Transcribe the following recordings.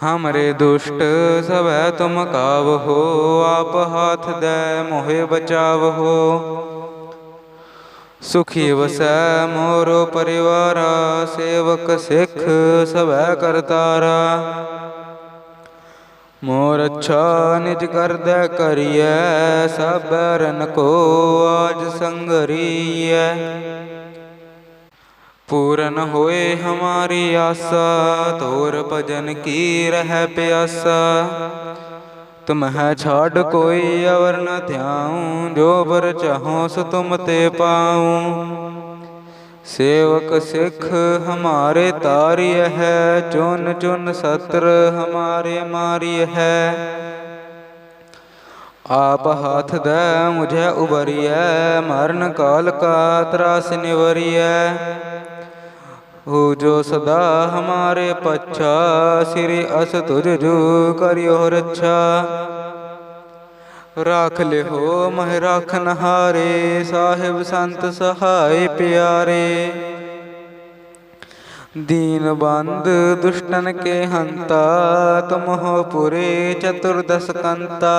ਹਮਰੇ ਦੁਸ਼ਟ ਸਭੈ ਤੁਮ ਕਾਵਹੋ ਆਪ ਹਾਥ ਦੇ ਮੋਹਿ ਬਚਾਵਹੋ ਸੁਖੀ ਵਸੈ ਮੋਰੋ ਪਰਿਵਾਰਾ ਸੇਵਕ ਸਿੱਖ ਸਭੈ ਕਰਤਾਰਾ ਮੋਰ ਅੱਛਾ ਨਿਜ ਕਰਦਾ ਕਰੀਐ ਸਭ ਰਨ ਕੋ ਆਜ ਸੰਗਰੀਐ ਪੂਰਨ ਹੋਏ ਹਮਾਰੀ ਆਸਾ, ਤੋਰ ਭਜਨ ਕੀ ਰਹਿ ਪਿਆਸਾ। ਤੁਮਹਿ ਛਾੜ ਕੋਈ ਅਵਰ ਨ ਧਿਆਉ, ਜੋ ਬਰ ਚਾਹੋ ਸੋ ਤੁਮ ਤੇ ਪਾਉ। ਸੇਵਕ ਸਿੱਖ ਹਮਾਰੇ ਤਾਰਿਯ ਹੈ, ਚੁਨ ਚੁਨ ਸਤਰ ਹਮਾਰੇ ਮਾਰਿਯ ਹੈ। ਆਪ ਹਾਥ ਦੇ ਮੁਝੇ ਉਬਰੀਐ ਮਰਨ ਕਾਲ ਕਾ ਤਰਾਸ ਨਿਵਰੀਐ ਹੋ ਜੋ ਸਦਾ ਹਮਾਰੇ ਪਛਾ, ਸਿਰਿ ਅਸ ਤੁਜ ਜੋ ਕਰਿਓ ਰੱਛਾ। ਰਾਖ ਲਿਓ ਮਹਿ ਰਾਖਨ ਹਾਰੇ ਸਾਹਿਬ ਸੰਤ ਸਹਾਇ ਪਿਆਰੇ। ਦੀਨ ਬੰਦ ਦੁਸ਼ਟਨ ਕੇ ਹੰਤਾ ਤੁਮ ਹੋ ਪੁਰੇ ਚਤੁਰਦਸ ਕੰਤਾ।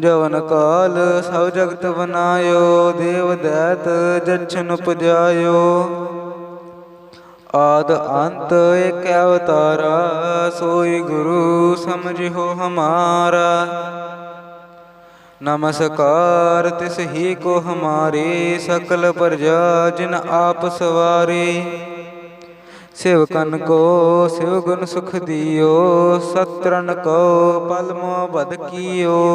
ਜਵਨ ਕਾਲ ਸਭ ਜਗਤ ਬਨਾਇਓ, ਦੇਵ ਦੈਤ ਜਛਨ ਉਪਜਾਇਓ। ਆਦ ਅੰਤ ਏਕ ਅਵਤਾਰਾ, ਸੋਈ ਗੁਰੂ ਸਮਝਿਓ ਹਮਾਰਾ। ਨਮਸਕਾਰ, ਤਿਸ ਹੀ ਕੋ ਹਮਾਰੇ, ਸਕਲ ਪ੍ਰਜਾ ਜਿਨ ਆਪ ਸਵਾਰੇ। ਸਿਵਕਨ ਕੋ ਸਿਵ ਗੁਣ ਸੁਖ ਦਿਓ ਸਤਰਨ ਕੋ ਪਲਮੋ ਬਦ ਕੀਓ।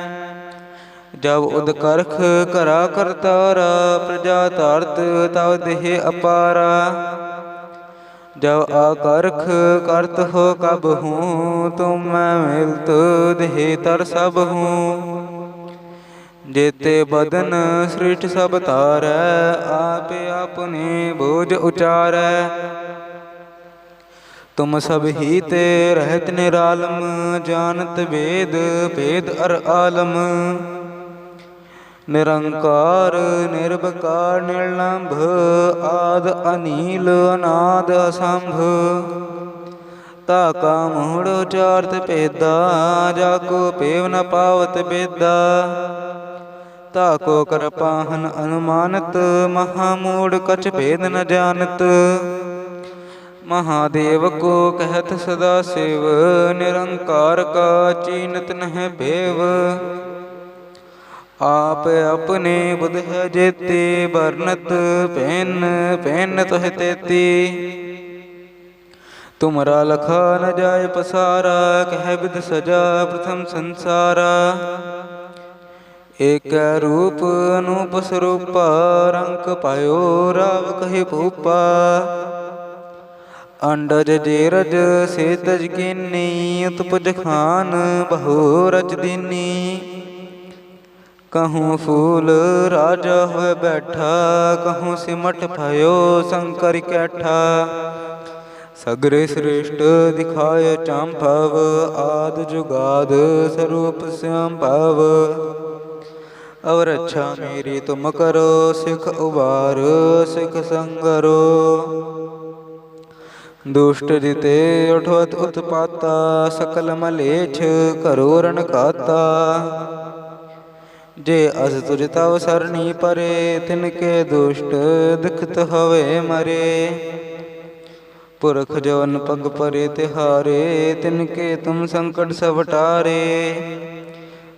ਜਬ ਉਦ ਕਰਖ ਕਰਾ ਕਰਤਾਰਾ, ਪ੍ਰਜਾ ਧਰਤ ਤਵ ਦੇਹ ਅਪਾਰਾ। ਜਬ ਆਕਰਖ ਕਰਤ ਹੋ ਕਬ ਹੂੰ, ਤੁਮ ਮੈਂ ਮਿਲਤ ਦੇਹ ਤਰ ਸਭ ਹੂੰ। ਜੇਤੇ ਬਦਨ ਸ੍ਰਿਸ਼ਟ ਸਭ ਤਾਰੈ ਆਪੇ ਆਪਣੇ ਬੋਝ ਉਚਾਰੈ। ਤੁਮ ਸਭ ਹੀ ਤੇ ਰਹਿਤ ਨਿਰਾਲਮ, ਜਾਣਤ ਵੇਦ, ਭੇਦ ਅਰ ਆਲਮ। ਨਿਰੰਕਾਰ ਨਿਰਭਕਾਰ ਨਿਰਲੰਭ, ਆਦ ਅਨੀਲ, ਅਨਾਦ ਅਸੰਭ। ਤਾ ਕਾ ਮੂੜ ਚਾਰਤ ਭੇਦਾ, ਜਾ ਕੋ ਪੇਵ ਨ ਪਾਵਤ ਬੇਦਾ। ਤਾ ਕੋ ਕਰ ਅਨੁਮਾਨਤ, ਮਹਾ ਮੂੜ ਕਛ ਭੇਦ ਨ ਜਾਣਤ। ਮਹਾਦੇਵ ਕੋ ਕਹਿਤ ਸਦਾ ਸਿਵ, ਨਿਰੰਕਾਰ ਕਾ ਚੀਨਤ ਨਹਿ ਭੇਵ। ਆਪ ਆਪਣੇ ਬੁਧ ਹੈ ਜੇਤੇ ਵਰਨਤ ਪੈਨ ਪੈਨ ਤੋਹ ਤੇਤੀ। ਤੁਮਰਾ ਲਖਾ ਨ ਜਾਏ ਪਸਾਰਾ, ਕਹਿ ਬਿਦ ਸਜਾ ਪ੍ਰਥਮ ਸੰਸਾਰਾ। ਏਕ ਰੂਪ ਅਨੂਪ ਸਰੂਪਾ ਰੰਗ ਪਾਇਓ ਰਾਵ ਕਹੇ ਭੂਪਾ। ਅੰਡਜ ਜੇਰਜ ਸੇ ਤਜ ਕੀਨੀ, ਉਤਪਜ ਖਾਨ ਬਹੁ ਰਚ ਦੀਨੀ। ਕਹੂੰ ਫੂਲ ਰਾਜਾ ਹੋਏ ਬੈਠਾ ਕਹੂੰ ਸਿਮਟ ਭਇਓ ਸ਼ੰਕਰ ਕੈਠਾ ਸਗਰੇ ਸ੍ਰੇਸ਼ਟ ਦਿਖਾਏ ਚੰਭਵ ਆਦ ਜੁਗਾਦ ਸਰੂਪ ਸੰਭਵ ਅਵਰ ਅੱਛਾ ਮੇਰੀ ਤੁਮ ਕਰੋ ਸਿਖ ਉਬਾਰ ਸਿਖ ਸੰਗਰੋ ਦੁਸ਼ਟ ਜਿਤੇ ਉਠਵਤ ਉਤਪਾਤਾ ਸਕਲ ਮਲੇਛ ਕਰੋ ਰਣ ਖਾਤਾ ਜੇ ਅਸ ਤੁਜ ਤਵ ਸਰਣੀ ਪਰੇ, ਤਿਨ ਕੇ ਦੁਸ਼ਟ ਦਿਖਤ ਹਵੇ ਮਰੇ। ਪੁਰਖ ਜਵਨ ਪਗ ਪਰੇ ਤਿਹਾਰੇ, ਤਿਨ ਕੇ ਤੁਮ ਸੰਕਟ ਸਭ ਟਾਰੇ।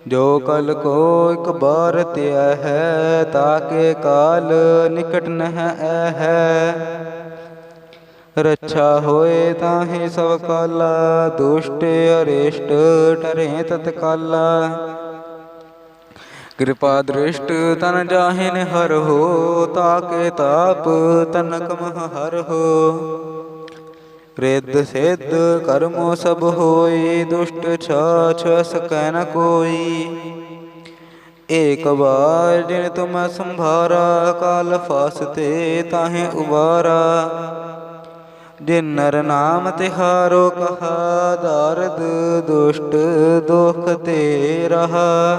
ਜੋ ਕਲ ਕੋ ਇਕ ਬਾਰ ਤਿਆ ਹੈ ਤਾਕੇ ਕਾਲ ਨਿਕਟ ਨਹ ਰੱਛਾ ਹੋਏ ਤਾਹੇ ਸਭ ਕਾਲਾ, ਦੁਸ਼ਟ ਅਰੇਸ਼ਟ ਟਰੇ ਤਤਕਾਲਾ। ਕਿਰਪਾ ਦ੍ਰਿਸ਼ਟ ਤਨ ਜਾਹਿਨ ਹਰ ਹੋ, ਤਾਕੇ ਤਾਪ ਤਨਕ ਮਹ ਹਰ ਹੋ। ਰਿੱਧ ਸਿੱਧ ਕਰਮੋ ਸਭ ਹੋਈ ਦੁਸ਼ਟ ਛਾਛ ਸਕੈ ਨ ਕੋਈ। ਏਕ ਵਾਰ ਜਿਨ ਤੁਮ ਸੰਭਾਰਾ, ਕਾਲ ਫਾਸਤੇ ਤਾਹੇ ਉਬਾਰਾ। ਜਿਨ ਨਰ ਨਾਮ ਤਿਹਾਰੋ ਕਹਾ, ਦਰਦ ਦੁਸ਼ਟ ਦੁਖ ਤੇ ਰਹਾ।